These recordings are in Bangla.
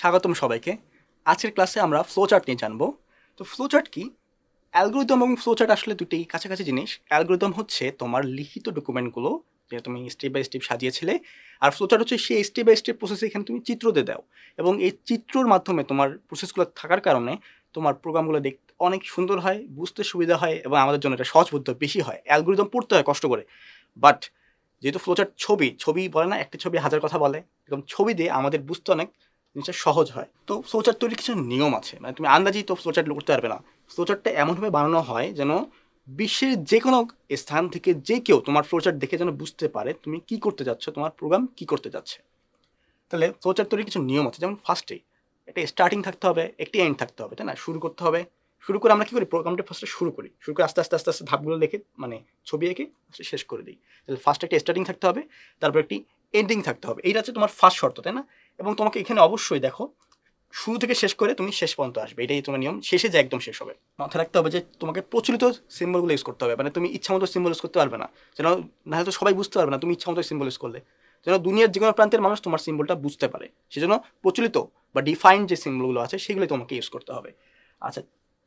স্বাগতম সবাইকে। আজকের ক্লাসে আমরা ফ্লোচার্ট নিয়ে জানব। তো ফ্লোচার্ট কি? অ্যালগোরিদম এবং ফ্লোচার্ট আসলে দুটি কাছাকাছি জিনিস। অ্যালগোরিদম হচ্ছে তোমার লিখিত ডকুমেন্টগুলো যে তুমি স্টেপ বাই স্টেপ সাজিয়েছিলে, আর ফ্লোচার্ট হচ্ছে সেই স্টেপ বাই স্টেপ প্রসেসে এখানে তুমি চিত্র দিয়ে দাও। এবং এই চিত্রর মাধ্যমে তোমার প্রসেসগুলো থাকার কারণে তোমার প্রোগ্রামগুলো দেখতে অনেক সুন্দর হয়, বুঝতে সুবিধা হয়, এবং আমাদের জন্য এটা সহজবোধ্য বেশি হয়। অ্যালগোরিদম পড়তে হয় কষ্ট করে। বাট যেহেতু ফ্লোচার্ট ছবি ছবি বলে না, একটা ছবি হাজার কথা বলে। এবং ছবি দিয়ে আমাদের বুঝতে অনেক জিনিসটা সহজ হয়। তো ফ্লোচার্ট তৈরির কিছু নিয়ম আছে। মানে তুমি আন্দাজেই তো ফ্লোচার্ট করতে পারবে না। ফ্লোচার্টটা এমনভাবে বানানো হয় যেন বিশ্বের যে কোনো স্থান থেকে যে কেউ তোমার ফ্লোচার্ট দেখে যেন বুঝতে পারে তুমি কি করতে যাচ্ছ, তোমার প্রোগ্রাম কি করতে যাচ্ছে। তাহলে ফ্লোচার্ট তৈরির কিছু নিয়ম আছে। যেমন ফার্স্টেই একটা স্টার্টিং থাকতে হবে, একটি এন্ড থাকতে হবে, তাই না? শুরু করতে হবে। শুরু করে আমরা কী করি? প্রোগ্রামটা ফার্স্টে শুরু করি। শুরু করে আস্তে আস্তে আস্তে আস্তে ধাপগুলো লিখে মানে ছবি এঁকে শেষ করে দিই। তাহলে ফার্স্ট একটা স্টার্টিং থাকতে হবে, তারপর একটি এন্ডিং থাকতে হবে। এইটা হচ্ছে তোমার ফার্স্ট শর্ত, তাই না? এবং তোমাকে এখানে অবশ্যই দেখো, শুরু থেকে শেষ করে তুমি শেষ পর্যন্ত আসবে। এটাই তোমার নিয়ম। শেষে যে একদম শেষ হবে। মাথায় রাখতে হবে যে তোমাকে প্রচলিত সিম্বলগুলো ইউজ করতে হবে। মানে তুমি ইচ্ছা মতো সিম্বল ইউজ করতে পারবে না। যেন না হয়তো সবাই বুঝতে পারবে না, তুমি ইচ্ছা মতো সিম্বল ইউজ করলে। যেন দুনিয়ার যে কোনো প্রান্তের মানুষ তোমার সিম্বলটা বুঝতে পারে। সেজন্য প্রচলিত বা ডিফাইন্ড যে সিম্বলগুলো আছে, সেগুলো তোমাকে ইউজ করতে হবে। আচ্ছা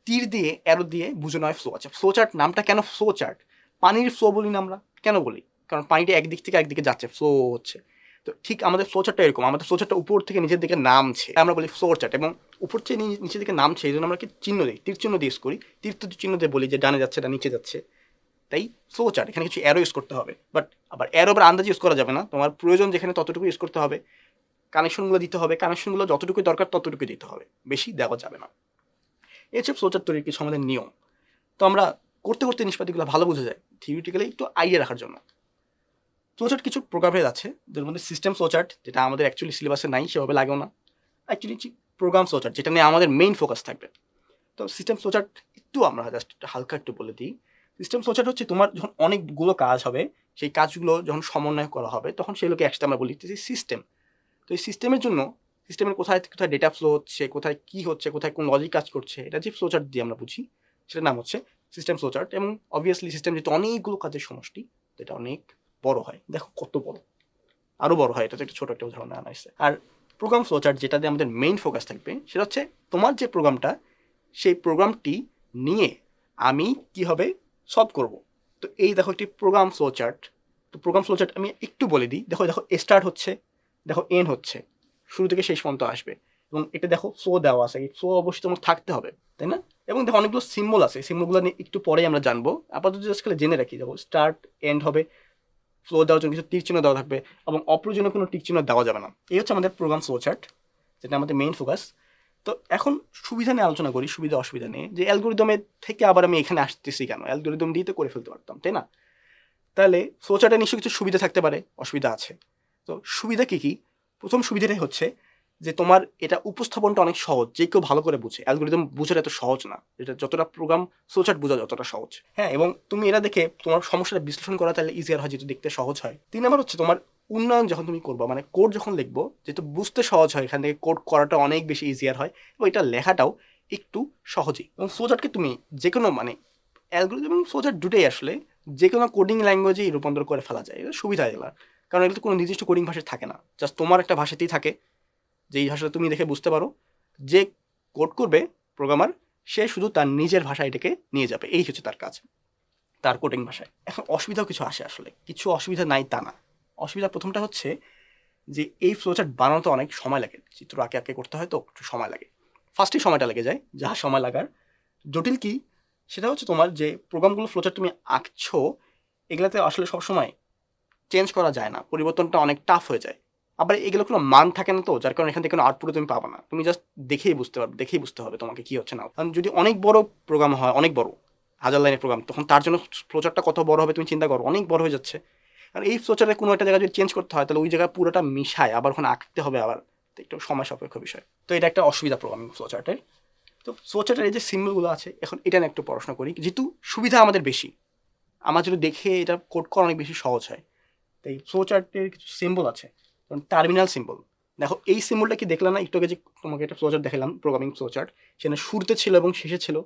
তীর দিয়ে অ্যারো দিয়ে বুঝে নয় ফ্লো আচ্ছা ফ্লো চার্ট নামটা কেন ফ্লো চার্ট পানির ফ্লো বলি না আমরা? কেন বলি? কারণ পানিটা একদিক থেকে একদিকে যাচ্ছে ফ্লো হচ্ছে। তো ঠিক আমাদের ফ্লো চার্টটা এরকম। আমাদের ফ্লো চার্টটা উপর থেকে নিচের দিকে নামছে। আমরা বলি ফ্লো চার্ট এবং উপর থেকে নিচের দিকে নামছে এই জন্য আমরা কি চিহ্ন দিই? তীর চিহ্ন দিয়ে use করি। তীর তো চিহ্ন দিয়ে বলি যে ডানে যাচ্ছে এটা নিচে যাচ্ছে। তাই ফ্লো চার্ট এখানে কিছু অ্যারো ইউজ করতে হবে। বাট আবার অ্যারো আবার আন্দাজ ইউজ করা যাবে না। তোমার প্রয়োজন যেখানে ততটুকু ইউজ করতে হবে কানেকশনগুলো দিতে হবে। কানেকশনগুলো যতটুকু দরকার ততটুকু দিতে হবে। বেশি দেওয়া যাবে না। এই হচ্ছে ফ্লো চার্ট তৈরির কিছু আমাদের নিয়ম। তো আমরা করতে করতে নিষ্পাতিগুলো ভালো বোঝা যায়। থিওরিটিক্যালি একটু আইডিয়া রাখার জন্য। ফ্লোচার্ট কিছু প্রোগ্রামের আছে যার মধ্যে সিস্টেম ফ্লোচার্ট যেটা আমাদের অ্যাকচুয়ালি সিলেবাসে নাই, সেভাবে লাগেও না। অ্যাকচুয়ালি প্রোগ্রাম ফ্লোচার্ট যেটা নিয়ে আমাদের মেইন ফোকাস থাকবে। তো সিস্টেম ফ্লোচার্ট একটু আমরা জাস্ট একটু হালকা একটু বলে দিই। সিস্টেম ফ্লোচার্ট হচ্ছে তোমার যখন অনেকগুলো কাজ হবে, সেই কাজগুলো যখন সমন্বয় করা হবে, তখন সেগুলোকে একসাথে আমরা বলি যে সিস্টেম তো এই সিস্টেমের জন্য সিস্টেমের কোথায় কোথায় ডেটা ফ্লো হচ্ছে, কোথায় কী হচ্ছে, কোথায় কোন লজিক কাজ করছে, এটা যে ফ্লোচার্ট দিয়ে আমরা বুঝি, সেটার নাম হচ্ছে সিস্টেম ফ্লোচার্ট এবং অবভিয়াসলি সিস্টেম যেহেতু অনেকগুলো কাজের সমষ্টি এটা অনেক বড় হয়। দেখো কত বড়। আরও বড় হয়, এটা একটা ছোটো একটা উদাহরণ আনা হয়েছে। আর প্রোগ্রাম ফ্লোচার্ট যেটা দিয়ে আমাদের মেইন ফোকাস থাকবে, সেটা হচ্ছে তোমার যে প্রোগ্রামটা সেই প্রোগ্রামটি নিয়ে আমি কীভাবে সলভ করব। তো এই দেখো একটি প্রোগ্রাম ফ্লোচার্ট তো প্রোগ্রাম ফ্লোচার্ট আমি একটু বলে দিই। দেখো দেখো স্টার্ট হচ্ছে, দেখো এন হচ্ছে। শুরু থেকে শেষ পর্যন্ত আসবে। এবং এটা দেখো ফ্লো দেওয়া আছে। এই ফ্লো অবশ্যই তোমার থাকতে হবে, তাই না? এবং দেখো অনেকগুলো সিম্বল আছে। সিম্বলগুলো নিয়ে একটু পরেই আমরা জানব। আপাতত জাস্ট খালি জেনে রাখি। দেখো স্টার্ট এন্ড হবে। ফ্লো দেওয়ার জন্য কিছু টিক চিহ্ন দেওয়া থাকবে এবং অপ্রয়োজনীয় কোনো টিক চিহ্ন দেওয়া যাবে না। এই হচ্ছে আমাদের প্রোগ্রাম ফ্লো চার্ট যেটা আমাদের মেইন ফোকাস তো এখন সুবিধা নিয়ে আলোচনা করি, সুবিধা অসুবিধা নিয়ে। যে অ্যালগোরিদমের থেকে আবার আমি এখানে আসতেছি কেন? অ্যালগোরিদম দিয়ে তো করে ফেলতে পারতাম, তাই না? তাহলে ফ্লো চার্টে নিশ্চয়ই কিছু সুবিধা থাকতে পারে, অসুবিধা আছে। তো সুবিধা কী কী? প্রথম সুবিধাটাই হচ্ছে যে তোমার এটা উপস্থাপনটা অনেক সহজ, যে কেউ ভালো করে বুঝে। অ্যালগোরিদম বোঝাটা এত সহজ না। এটা যতটা প্রোগ্রাম ফ্লোচার্ট বোঝা যতটা সহজ। হ্যাঁ এবং তুমি এটা দেখে তোমার সমস্যাটা বিশ্লেষণ করা তাহলে ইজিয়ার হয়, যেহেতু দেখতে সহজ হয়। তিন নম্বর হচ্ছে তোমার উন্নয়ন যখন তুমি করবা মানে কোড যখন লিখব, যেহেতু বুঝতে সহজ হয়, এখান থেকে কোড করাটা অনেক বেশি ইজিয়ার হয়, এবং এটা লেখাটাও একটু সহজেই। এবং ফ্লোচার্টকে তুমি যে কোনো মানে অ্যালগোরিদম এবং ফ্লোচার্ট দুটোই আসলে যে কোনো কোডিং ল্যাঙ্গুয়েজেই রূপান্তর করে ফেলা যায়। এটা সুবিধা এগুলো। কারণ এগুলো তো কোনো নির্দিষ্ট কোডিং ভাষায় থাকে না। জাস্ট তোমার একটা ভাষাতেই থাকে। যেই ভাষাটা তুমি দেখে বুঝতে পারো, যে কোড করবে প্রোগ্রামার সে শুধু তার নিজের ভাষা এটাকে নিয়ে যাবে। এই হচ্ছে তার কাজ, তার কোডিং ভাষায়। এখন অসুবিধাও কিছু আসে আসলে, কিছু অসুবিধা নাই তা না। অসুবিধা প্রথমটা হচ্ছে যে এই ফ্লোচার্ট বানানোতে অনেক সময় লাগে। চিত্র আঁকে আঁকে করতে হয় তো, একটু সময় লাগে। ফার্স্টেই সময়টা লেগে যায়, যা সময় লাগার। জটিল কি? সেটা হচ্ছে তোমার যে প্রোগ্রামগুলো ফ্লোচার্ট তুমি আঁকছো, এগুলোতে আসলে সবসময় চেঞ্জ করা যায় না। পরিবর্তনটা অনেক টাফ হয়ে যায়। আবার এগুলো কোনো মান থাকে না তো, যার কারণে এখান থেকে কোনো আউটপুট তুমি পাবে না। তুমি জাস্ট দেখেই বুঝতে পারবে, দেখেই বুঝতে হবে তোমাকে কি হচ্ছে না কারণ যদি অনেক বড় প্রোগ্রাম হয়, অনেক বড়, হাজার লাইনের প্রোগ্রাম তখন তার জন্য ফ্লোচারটা কত বড় হবে তুমি চিন্তা করো, অনেক বড় হয়ে যাচ্ছে। আর এই ফ্লোচারে কোনো একটা জায়গায় যদি চেঞ্জ করতে হয়, তাহলে ওই জায়গায় পুরোটা মিশায়, আবার ওখানে আঁকতে হবে আবার। একটু সময় সাপেক্ষ বিষয়। তো এটা একটা অসুবিধা প্রোগ্রামিং ফ্লোচার্টের তো ফ্লোচার্টের এই যে সিম্বলগুলো আছে, এখন এটা নিয়ে একটু পড়াশোনা করি। যেহেতু সুবিধা আমাদের বেশি, আমার যদি দেখে এটা কোড করা অনেক বেশি সহজ হয়। তো এই ফ্লোচার্টের কিছু সিম্বল আছে। টার্মিনাল সিম্বল দেখো, এই সিম্বলটা কি দেখলাম না? একটু আগে যে তোমাকে একটা ফ্লোচার্ট দেখালাম প্রোগ্রামিং ফ্লোচার্ট সেখানে শুরুতে ছিল এবং শেষে ছিল।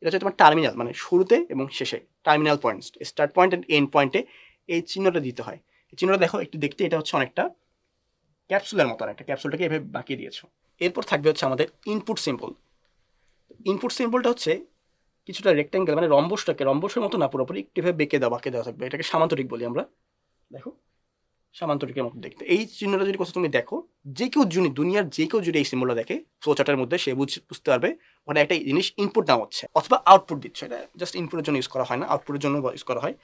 এটা হচ্ছে তোমার টার্মিনাল মানে শুরুতে এবং শেষে terminal points start point and end পয়েন্টে এই চিহ্নটা দিতে হয়। এই চিহ্নটা দেখো, একটু দেখতে এটা হচ্ছে অনেকটা ক্যাপসুলের মতো একটা ক্যাপসুলটাকে এভাবে বাঁকিয়ে দিয়েছ। এরপর থাকবে হচ্ছে আমাদের ইনপুট সিম্বল ইনপুট সিম্বলটা হচ্ছে কিছুটা রেক্ট্যাঙ্গেল মানে রম্বসটাকে, রম্বসের মতো না পুরোপুরি, একটু এভাবে বেঁকে দেওয়া বাঁকে দেওয়া থাকবে। এটাকে সামান্তরিক বলি আমরা। দেখো সামান্তরিকের মতো দেখতে। এই চিহ্নটা যদি কোথাও তুমি দেখো, যে কেউ যদি দুনিয়ার যে কেউ যদি এই সিম্বলটা দেখে ফ্লোচার্টের মধ্যে সে বুঝ- বুঝতে পারবে ওখানে একটা জিনিস ইনপুট নেওয়া হচ্ছে, অথবা আউটপুট দিচ্ছে। এটা জাস্ট ইনপুটের জন্য ইউজ করা হয় না আউটপুটের জন্য ইউজ করা হয়।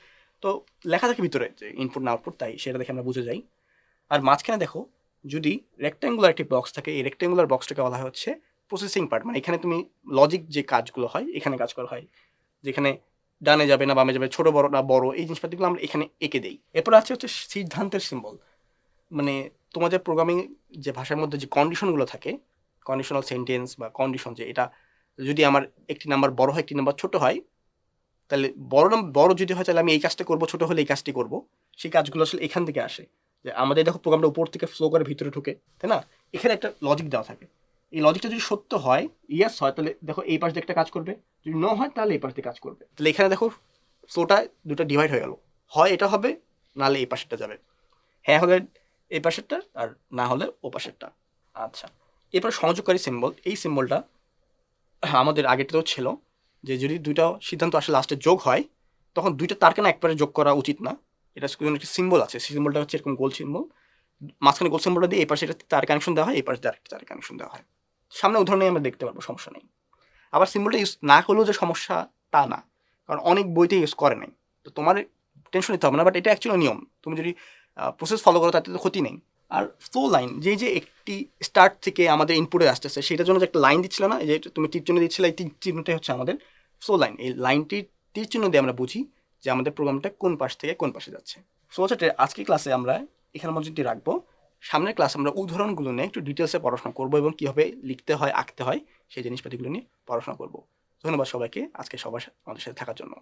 তো লেখা থাকে ভিতরে যে ইনপুট না আউটপুট তাই সেটা দেখে আমরা বুঝে যাই। আর মাঝখানে দেখো, যদি রেক্ট্যাঙ্গুলার একটি বক্স থাকে, এই রেক্ট্যাঙ্গুলার বক্সটাকে বলা হচ্ছে প্রসেসিং পার্ট মানে এখানে তুমি লজিক যে কাজগুলো হয়, এখানে কাজ করা হয়। যেখানে ডানে যাবে না, বামে যাবে ছোট, বড় না, বড়, এই জিনিসপাতিগুলো আমরা এখানে এঁকে দিই। এরপর আছে হচ্ছে সিদ্ধান্তের সিম্বল মানে তোমাদের প্রোগ্রামিং যে ভাষার মধ্যে যে কন্ডিশনগুলো থাকে কন্ডিশনাল সেন্টেন্স বা কন্ডিশন যে এটা যদি আমার একটি নাম্বার বড় হয়, একটি নাম্বার ছোট হয়, তাহলে বড় নাম বড় যদি হয়, তাহলে আমি এই কাজটা করব, ছোট হলে এই কাজটি করব। সেই কাজগুলো আসলে এখান থেকে আসে। যে আমাদের দেখো প্রোগ্রামটা উপর থেকে ফ্লো করে ভিতরে ঢুকে, তাই না? এখানে একটা লজিক দেওয়া থাকে। এই লজিকটা যদি সত্য হয় ইয়াস হয়, তাহলে দেখো এই পাশ দিয়ে একটা কাজ করবে। যদি ন হয়, তাহলে এই পাশ দিয়ে কাজ করবে। তাহলে এখানে দেখো ফ্লোটা দুটো ডিভাইড হয়ে গেল। হয় এটা হবে নাহলে এই পাশেরটা যাবে। হ্যাঁ হলে এই পাশেরটা আর না হলে ও পাশেরটা। আচ্ছা। এরপর সংযোগকারী সিম্বল এই সিম্বলটা আমাদের আগেরটাও ছিল যে যদি দুইটা সিদ্ধান্ত আসলে লাস্টে যোগ হয়, তখন দুইটা তারকে না একবারে যোগ করা উচিত না। এটা জন্য একটি সিম্বল আছে। সিম্বলটা হচ্ছে এরকম গোল সিম্বল মাঝখানে গোল সিম্বলটা দিয়ে এই পাশে একটা তার কানেকশন দেওয়া হয়, এই পাশে তার কানেকশন দেওয়া হয়। সামনে উদাহরণে আমরা দেখতে পারব, সমস্যা নেই। আবার সিম্বলটা ইউজ না করলেও যে সমস্যা, তা না। কারণ অনেক বইতে ইউজ করে নাই। তো তোমার টেনশন নিতে হবে না বাট এটা অ্যাকচুয়ালি নিয়ম। তুমি যদি প্রসেস ফলো করো, তাতে তো ক্ষতি নেই। আর ফ্লো লাইন যে যে একটি স্টার্ট থেকে আমাদের ইনপুটে আসতেছে, সেটার জন্য যে একটা লাইন দিচ্ছিল না, যে তুমি তীর চিহ্ন দিচ্ছিলে, এই তীর চিহ্নটাই হচ্ছে আমাদের ফ্লো লাইন এই লাইনটির তীর চিহ্ন দিয়ে আমরা বুঝি যে আমাদের প্রোগ্রামটা কোন পাশ থেকে কোন পাশে যাচ্ছে। সো আজকের ক্লাসে আমরা এখানে মধ্যে রাখব। সামনের ক্লাস আমরা উদাহরণগুলো নিয়ে একটু ডিটেলসে পড়াশোনা করব এবং কীভাবে লিখতে হয়, আঁকতে হয়, সেই জিনিসপাতিগুলো নিয়ে পড়াশোনা করব। ধন্যবাদ সবাইকে, আজকে সবার আমাদের সাথে থাকার জন্য।